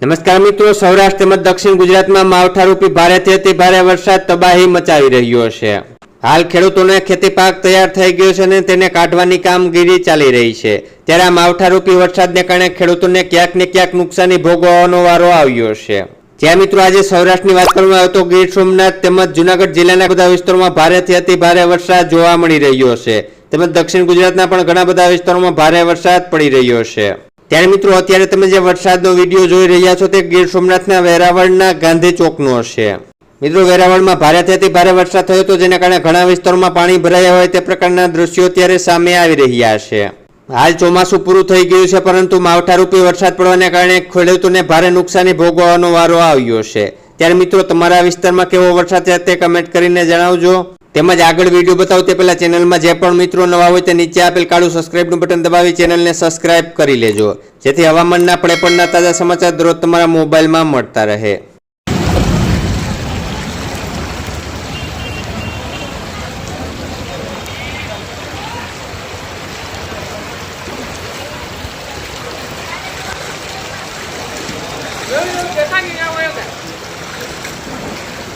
નમસ્કાર મિત્રો, સૌરાષ્ટ્ર તેમજ દક્ષિણ ગુજરાતમાં માવઠારૂપી ભારેથી અતિ ભારે વરસાદ તબાહી મચાવી રહ્યો છે. હાલ ખેડૂતોને ખેતી પાક તૈયાર થઈ ગયો છે અને તેને કાઢવાની કામગીરી ચાલી રહી છે. ત્યારે આ માવઠારૂપી વરસાદને કારણે ખેડૂતોને ક્યાંક ને ક્યાંક નુકસાની ભોગવવાનો વારો આવ્યો છે. જ્યાં મિત્રો આજે સૌરાષ્ટ્રની વાત કરવામાં આવે તો ગીર સોમનાથ તેમજ જુનાગઢ જિલ્લાના બધા વિસ્તારોમાં ભારેથી અતિ ભારે વરસાદ જોવા મળી રહ્યો છે. તેમજ દક્ષિણ ગુજરાતના પણ ઘણા બધા વિસ્તારોમાં ભારે વરસાદ પડી રહ્યો છે. ત્યારે મિત્રો, અત્યારે તમે જે વરસાદનો વીડિયો જોઈ રહ્યા છો તે ગીર સોમનાથના વેરાવળના ગાંધી ચોકનો છે મિત્રો, વેરાવળમાં ભારેથી અતિ ભારે વરસાદ થયો હતો, જેના કારણે ઘણા વિસ્તારોમાં પાણી ભરાયા હોય તે પ્રકારના દ્રશ્યો અત્યારે સામે આવી રહ્યા છે. હાલ ચોમાસું પૂરું થઈ ગયું છે, પરંતુ માવઠારૂપી વરસાદ પડવાને કારણે ખેડૂતોને ભારે નુકસાની ભોગવવાનો વારો આવ્યો છે. ત્યારે મિત્રો, તમારા વિસ્તારમાં કેવો વરસાદ છે તે કમેન્ટ કરીને જણાવજો. તેમજ આગળ વીડિયો બતાવો તે પહેલાં ચેનલમાં જે પણ મિત્રો નવા હોય તે નીચે આપેલ કાળું સબસ્ક્રાઇબનું બટન દબાવી ચેનલને સબસ્ક્રાઇબ કરી લેજો જેથી હવામાનના પડેપણના તાજા સમાચાર દરરોજ તમારા મોબાઈલમાં મળતા રહે Yo, yo, yo.